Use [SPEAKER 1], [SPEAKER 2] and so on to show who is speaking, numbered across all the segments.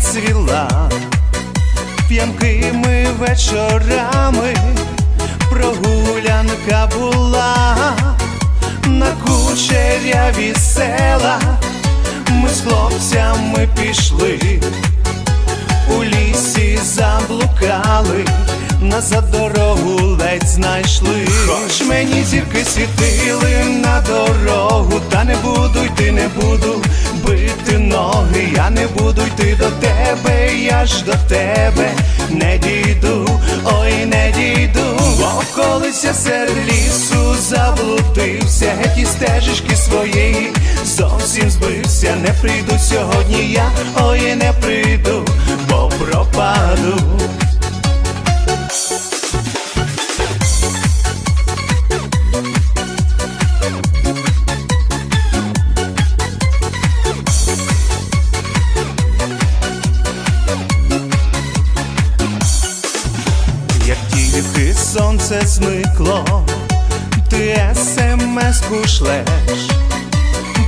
[SPEAKER 1] цвіла, п'янкими вечорами прогулянка була на кучеряві села. Ми з хлопцями пішли, у лісі заблукали, назад дорогу ледь знайшли. Хоч мені зірки світили на дорогу, та не буду йти, не буду бити ноги, я не буду йти до тебе, я ж до тебе не дійду, ой, не дійду, бо колися серед лісу заблудився, геть і стежечки своєї зовсім збився, не прийду сьогодні я, ой, не прийду, бо пропаду. Сонце зникло, ти смс-ку шлеш.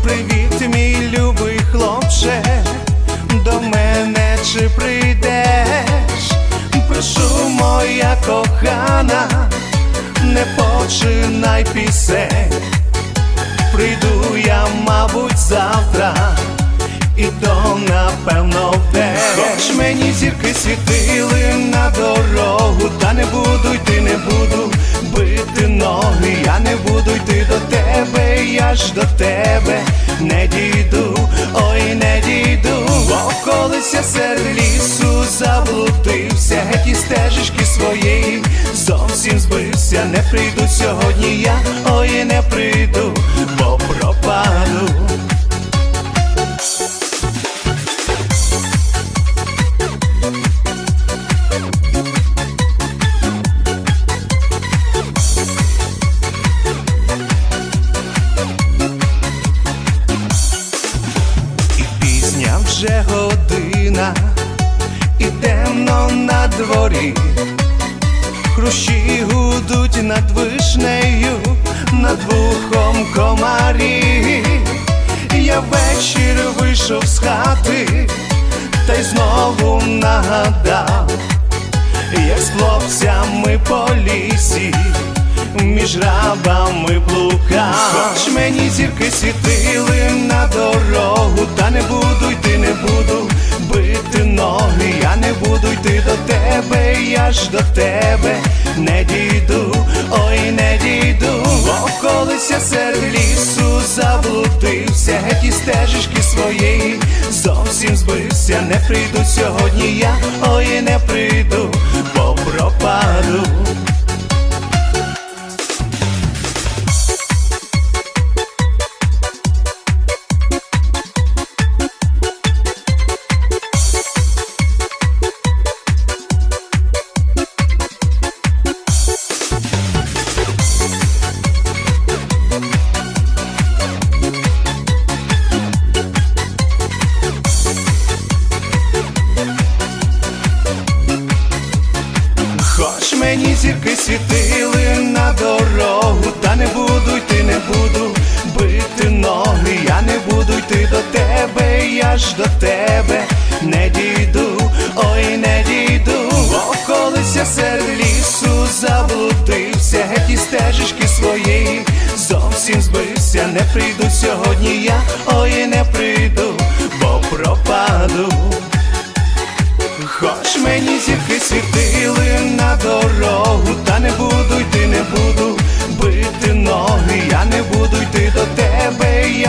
[SPEAKER 1] Привіт, мій любий хлопче, до мене чи прийдеш? Пишу, моя кохана, не починай пісень. Прийду я, мабуть, завтра, і то напевно вдень. Хоч мені зірки світили на тебе, я ж до тебе. Не дійду, ой, не дійду, околися колись вже година, і темно на дворі. Хрущі гудуть над вишнею, над вухом комарі. Я вечір вийшов з хати, та й знову нагадав, як з хлопцями по лісі, між рабами блукав. Тебе, я ж до тебе. Не дійду, ой, не дійду, околися серед лісу заблудився, геть і стежечки своєї, зовсім збився, не прийду сьогодні я, ой, не прийду, світили на дорогу, та не буду йти, не буду бити ноги, я не буду йти до тебе, я ж до тебе не дійду, ой, не дійду, бо колись серед лісу заблудився, геть із стежечки своєї, зовсім збився, не прийду сьогодні я, ой, не прийду, бо пропаду. Хоч мені зірки світили на дорогу,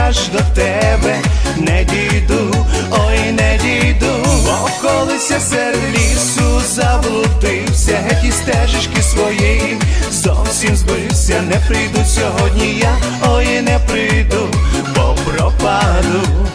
[SPEAKER 1] аж до тебе, не дійду, ой, не дійду, околися серед лісу, заблудився, геть і стежечки свої, зовсім збився, не прийду сьогодні я, ой, не прийду, бо пропаду.